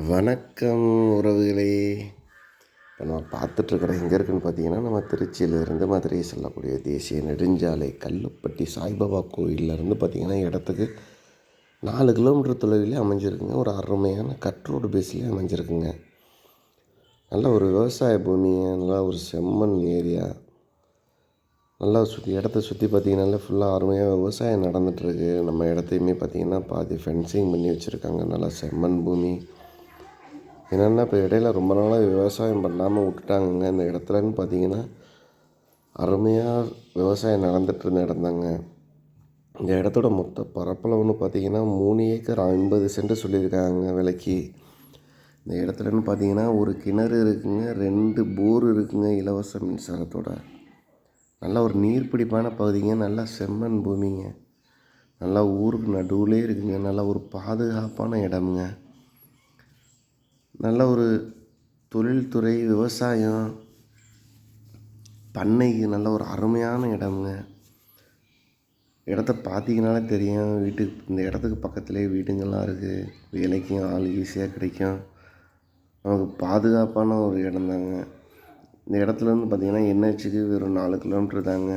வணக்கம் உறவுகளே. இப்போ நம்ம பார்த்துட்ருக்குற எங்கே இருக்குன்னு பார்த்தீங்கன்னா நம்ம திருச்சியிலேருந்து மதுரையை செல்லக்கூடிய தேசிய நெடுஞ்சாலை கல்லுப்பட்டி சாய்பாபா கோயிலேருந்து பார்த்தீங்கன்னா இடத்துக்கு நாலு கிலோமீட்டர் தொலைவிலே அமைஞ்சிருக்குங்க. ஒரு அருமையான கட்ரோடு பேஸ்லேயே அமைஞ்சிருக்குங்க. நல்ல ஒரு விவசாய பூமியை நல்லா ஒரு செம்மண் ஏரியா. நல்லா சுற்றி இடத்த சுற்றி பார்த்திங்கனால ஃபுல்லாக அருமையாக விவசாயம் நடந்துகிட்ருக்கு நம்ம இடத்தையுமே பார்த்திங்கன்னா பாதி ஃபென்சிங் பண்ணி வச்சுருக்காங்க. நல்லா செம்மண் பூமி. என்னென்னா இப்போ இடையில ரொம்ப நாளாக விவசாயம் பண்ணாமல் விட்டுட்டாங்கங்க. இந்த இடத்துலன்னு பார்த்தீங்கன்னா அருமையாக விவசாயம் நடந்துட்டு இருந்த இடம்தாங்க. இந்த இடத்தோட மொத்த பரப்பளவுன்னு பார்த்தீங்கன்னா மூணு ஏக்கர் ஐம்பது சென்ட் சொல்லியிருக்காங்க விலைக்கு. இந்த இடத்துலன்னு பார்த்தீங்கன்னா ஒரு கிணறு இருக்குங்க ரெண்டு போர் இருக்குங்க இலவச மின்சாரத்தோட. நல்ல ஒரு நீர்பிடிப்பான பகுதிங்க நல்லா செம்மண் பூமிங்க. நல்லா ஊருக்கு நடுவுலே இருக்குங்க நல்லா ஒரு பாதுகாப்பான இடமுங்க. நல்ல ஒரு தொழில்துறை விவசாயம் பண்ணைக்கு நல்ல ஒரு அருமையான இடமுங்க. இடத்த பார்த்தீங்கனாலே தெரியும். வீட்டுக்கு இந்த இடத்துக்கு பக்கத்துலேயே வீடுங்கள்லாம் இருக்குது வேலைக்கும் ஆள் ஈஸியாக கிடைக்கும். நமக்கு பாதுகாப்பான ஒரு இடம்தாங்க இந்த இடத்துலேருந்து பார்த்தீங்கன்னா என்ஹெச்சுக்கு வெறும் நாலு கிலோமீட்டர் தாங்க.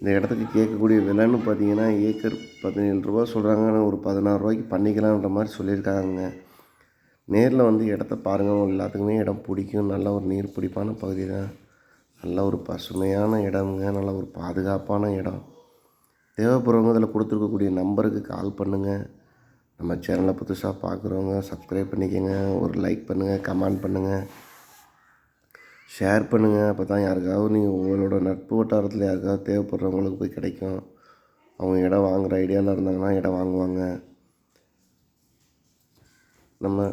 இந்த இடத்துக்கு கேட்கக்கூடிய விலைன்னு பார்த்தீங்கன்னா ஏக்கர் பதினேழு ரூபா சொல்கிறாங்க ஆனால் ஒரு பதினாறு ரூபாய்க்கு பண்ணிக்கலான்ற மாதிரி சொல்லியிருக்காங்க நேரில் வந்து இடத்த பாருங்கள் எல்லாத்துக்குமே இடம் பிடிக்கும். நல்ல ஒரு நீர் பிடிப்பான பகுதி தான். நல்ல ஒரு பசுமையான இடமுங்க. நல்ல ஒரு பாதுகாப்பான இடம். தேவைப்படுறவங்க இதில் கொடுத்துருக்கக்கூடிய நம்பருக்கு கால் பண்ணுங்கள் நம்ம சேனலை புதுசாக பார்க்குறவங்க சப்ஸ்கிரைப் பண்ணிக்கோங்க. ஒரு லைக் பண்ணுங்கள் கமெண்ட் பண்ணுங்கள் ஷேர் பண்ணுங்கள் அப்போ தான் யாருக்காவது நீங்கள் உங்களோட நட்பு வட்டாரத்தில் யாருக்காவது தேவைப்படுறவங்களுக்கு போய் கிடைக்கும். அவங்க இடம் வாங்குகிற ஐடியாவில் இருந்தாங்கன்னா இடம் வாங்குவாங்க. நம்ம